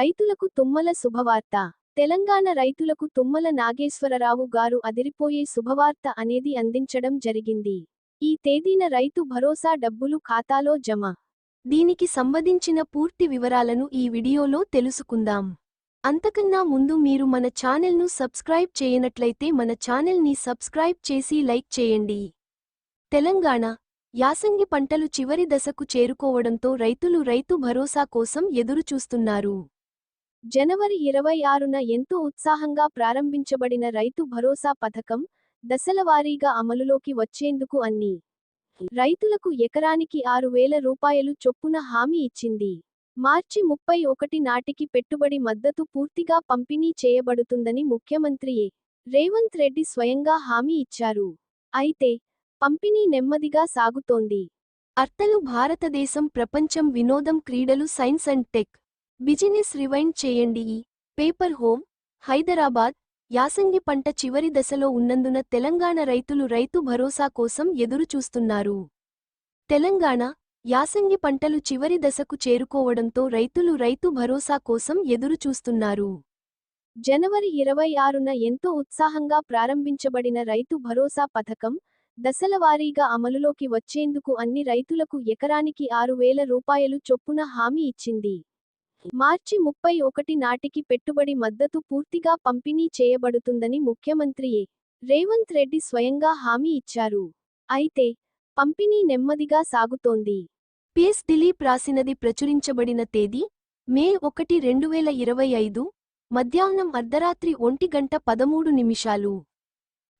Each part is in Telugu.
రైతులకు తుమ్మల శుభవార్త. తెలంగాణ రైతులకు తుమ్మల నాగేశ్వరరావు గారు అదిరిపోయే శుభవార్త అనేది అందించడం జరిగింది. ఈ తేదీన రైతు భరోసా డబ్బులు ఖాతాలో జమ. దీనికి సంబంధించిన పూర్తి వివరాలను ఈ వీడియోలో తెలుసుకుందాం. అంతకన్నా ముందు మీరు మన ఛానల్ను సబ్స్క్రైబ్ చేయనట్లయితే మన ఛానల్ని సబ్స్క్రైబ్ చేసి లైక్ చేయండి. తెలంగాణ యాసంగి పంటలు చివరి దశకు చేరుకోవడంతో రైతులు రైతు భరోసా కోసం ఎదురుచూస్తున్నారు. జనవరి ఇరవై ఆరున ఎంతో ఉత్సాహంగా ప్రారంభించబడిన రైతు భరోసా పథకం దశలవారీగా అమలులోకి వచ్చేందుకు అన్ని రైతులకు ఎకరానికి ఆరు వేల రూపాయలు చొప్పున హామీ ఇచ్చింది. మార్చి ముప్పై ఒకటి నాటికి పెట్టుబడి మద్దతు పూర్తిగా పంపిణీ చేయబడుతుందని ముఖ్యమంత్రి ఏ. రేవంత్ రెడ్డి స్వయంగా హామీ ఇచ్చారు. అయితే పంపిణీ నెమ్మదిగా సాగుతోంది. అర్తలు భారతదేశం ప్రపంచం వినోదం క్రీడలు science and tech business rewind చేయండి. ఈ పేపర్ హోమ్ హైదరాబాద్ యాసంగి పంట చివరి దశలో ఉన్నందున తెలంగాణ రైతులు రైతు భరోసా కోసం ఎదురుచూస్తున్నారు. తెలంగాణ యాసంగి పంటలు చివరి దశకు చేరుకోవడంతో రైతులు రైతు భరోసా కోసం ఎదురుచూస్తున్నారు. జనవరి ఇరవై ఆరున ఎంతో ఉత్సాహంగా ప్రారంభించబడిన రైతు భరోసా పథకం దశలవారీగా అమలులోకి వచ్చేందుకు అన్ని రైతులకు ఎకరానికి ఆరు వేల రూపాయలు చొప్పున హామీ ఇచ్చింది. మార్చి ముప్పై ఒకటి నాటికి పెట్టుబడి మద్దతు పూర్తిగా పంపిణీ చేయబడుతుందని ముఖ్యమంత్రి ఏ. రేవంత్ రెడ్డి స్వయంగా హామీ ఇచ్చారు. అయితే పంపిణీ నెమ్మదిగా సాగుతోంది. పిఎస్ దిలీప్ రాసినది ప్రచురించబడిన తేదీ మే ఒకటి రెండు వేల ఇరవై ఐదు మధ్యాహ్నం అర్ధరాత్రి ఒంటి గంట పదమూడు నిమిషాలు.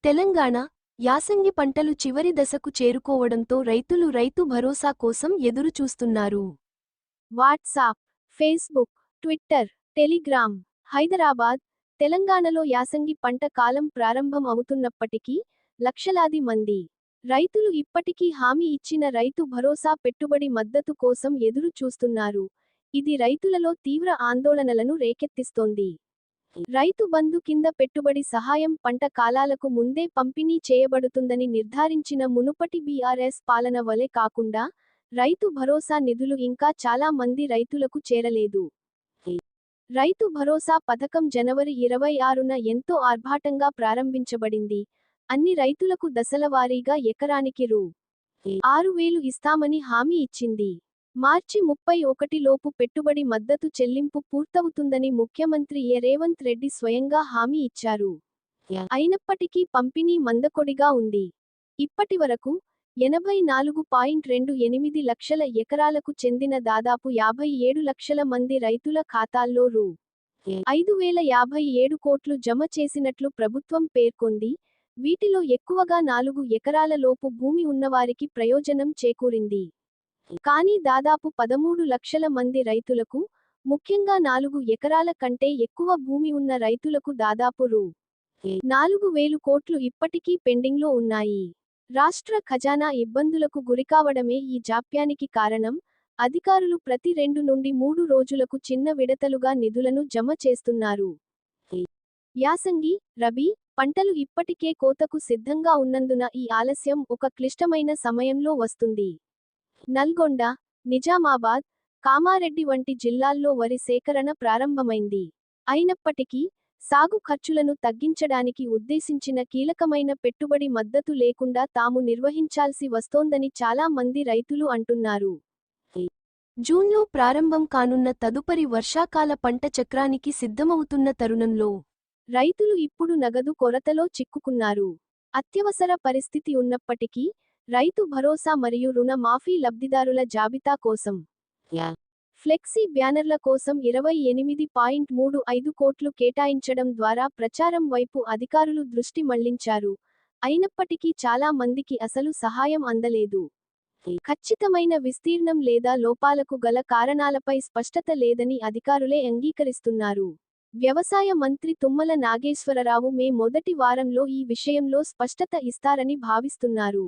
తెలంగాణ యాసంగి పంటలు చివరి దశకు చేరుకోవడంతో రైతులు రైతు భరోసా కోసం ఎదురుచూస్తున్నారు. WhatsApp Facebook Twitter Telegram Hyderabad తెలంగాణలో యాసంగి పంట కాలం ప్రారంభం అవుతున్నప్పటికీ లక్షలాది మంది రైతులు ఇప్పటికీ హామీ ఇచ్చిన రైతు భరోసా పెట్టుబడి మద్దతు కోసం ఎదురు చూస్తున్నారు ఇది రైతులలో తీవ్ర ఆందోళనలను రేకెత్తిస్తోంది. రైతు బంధు కింద పెట్టుబడి సహాయం పంట కాలాలకు ముందే పంపిణీ చేయబడుతుందని నిర్ధారించిన మునుపటి బీఆర్ఎస్ పాలన వలె కాకుండా రైతు భరోసా నిధులు ఇంకా చాలా మంది రైతులకు చేరలేదు. రైతు భరోసా పథకం జనవరి ఇరవై ఆరున ఎంతో ఆర్భాటంగా ప్రారంభించబడింది. అన్ని రైతులకు దశలవారీగా ఎకరానికి రూ. ఆరు వేలు ఇస్తామని హామీ ఇచ్చింది. మార్చి ముప్పై ఒకటి లోపు పెట్టుబడి మద్దతు చెల్లింపు పూర్తవుతుందని ముఖ్యమంత్రి ఏ. రేవంత్ రెడ్డి స్వయంగా హామీ ఇచ్చారు. అయినప్పటికీ పంపిణీ మందకొడిగా ఉంది. ఇప్పటివరకు ఎనభై నాలుగు పాయింట్ రెండు ఎనిమిది లక్షల ఎకరాలకు చెందిన దాదాపు యాభై ఏడు లక్షల మంది రైతుల ఖాతాల్లో రూ. ఐదు వేల యాభై ఏడు కోట్లు జమ చేసినట్లు ప్రభుత్వం పేర్కొంది. వీటిలో ఎక్కువగా నాలుగు ఎకరాల లోపు భూమి ఉన్నవారికి ప్రయోజనం చేకూరింది. కానీ దాదాపు పదమూడు లక్షల మంది రైతులకు ముఖ్యంగా నాలుగు ఎకరాల కంటే ఎక్కువ భూమి ఉన్న రైతులకు దాదాపు రూ. నాలుగు వేలు కోట్లు ఇప్పటికీ పెండింగ్లో ఉన్నాయి. రాష్ట్ర ఖజానా ఇబ్బందులకు గురికావడమే ఈ జాప్యానికి కారణం. అధికారులు ప్రతి రెండు నుండి మూడు రోజులకు చిన్న విడతలుగా నిధులను జమ చేస్తున్నారు. యాసంగి రబీ పంటలు ఇప్పటికే కోతకు సిద్ధంగా ఉన్నందున ఈ ఆలస్యం ఒక క్లిష్టమైన సమయంలో వస్తుంది. నల్గొండ నిజామాబాద్ కామారెడ్డి వంటి జిల్లాల్లో వరి సేకరణ ప్రారంభమైంది. అయినప్పటికీ సాగు ఖర్చులను తగ్గించడానికి ఉద్దేశించిన కీలకమైన పెట్టుబడి మద్దతు లేకుండా తాము నిర్వహించాల్సి వస్తోందని చాలా మంది రైతులు అంటున్నారు. జూన్లో ప్రారంభం కానున్న తదుపరి వర్షాకాల పంట చక్రానికి సిద్ధమవుతున్న తరుణంలో రైతులు ఇప్పుడు నగదు కొరతలో చిక్కుకున్నారు. అత్యవసర పరిస్థితి ఉన్నప్పటికీ రైతు భరోసా మరియు రుణ మాఫీ లబ్ధిదారుల జాబితా కోసం ఫ్లెక్సీ బ్యానర్ల కోసం ఇరవై ఎనిమిది పాయింట్ మూడు ఐదు కోట్లు కేటాయించడం ద్వారా ప్రచారం వైపు అధికారులు దృష్టి మళ్ళించారు. అయినప్పటికీ చాలా మందికి అసలు సహాయం అందలేదు. ఖచ్చితమైన విస్తీర్ణం లేదా లోపాలకు గల కారణాలపై స్పష్టత లేదని అధికారులే అంగీకరిస్తున్నారు. వ్యవసాయ మంత్రి తుమ్మల నాగేశ్వరరావు మే మొదటి వారంలో ఈ విషయంలో స్పష్టత ఇస్తారని భావిస్తున్నారు.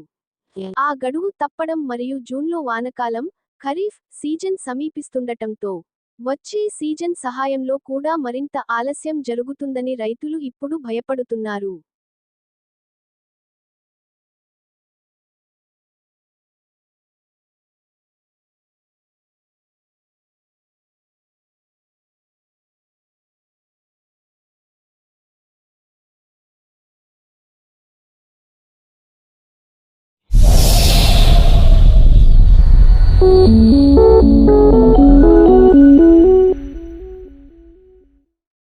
ఆ గడువు తప్పడం మరియు జూన్లో వానకాలం ఖరీఫ్ సీజన్ సమీపిస్తుండటంతో వచ్చే సీజన్ సహాయంలో కూడా మరింత ఆలస్యం జరుగుతుందని రైతులు ఇప్పుడు భయపడుతున్నారు.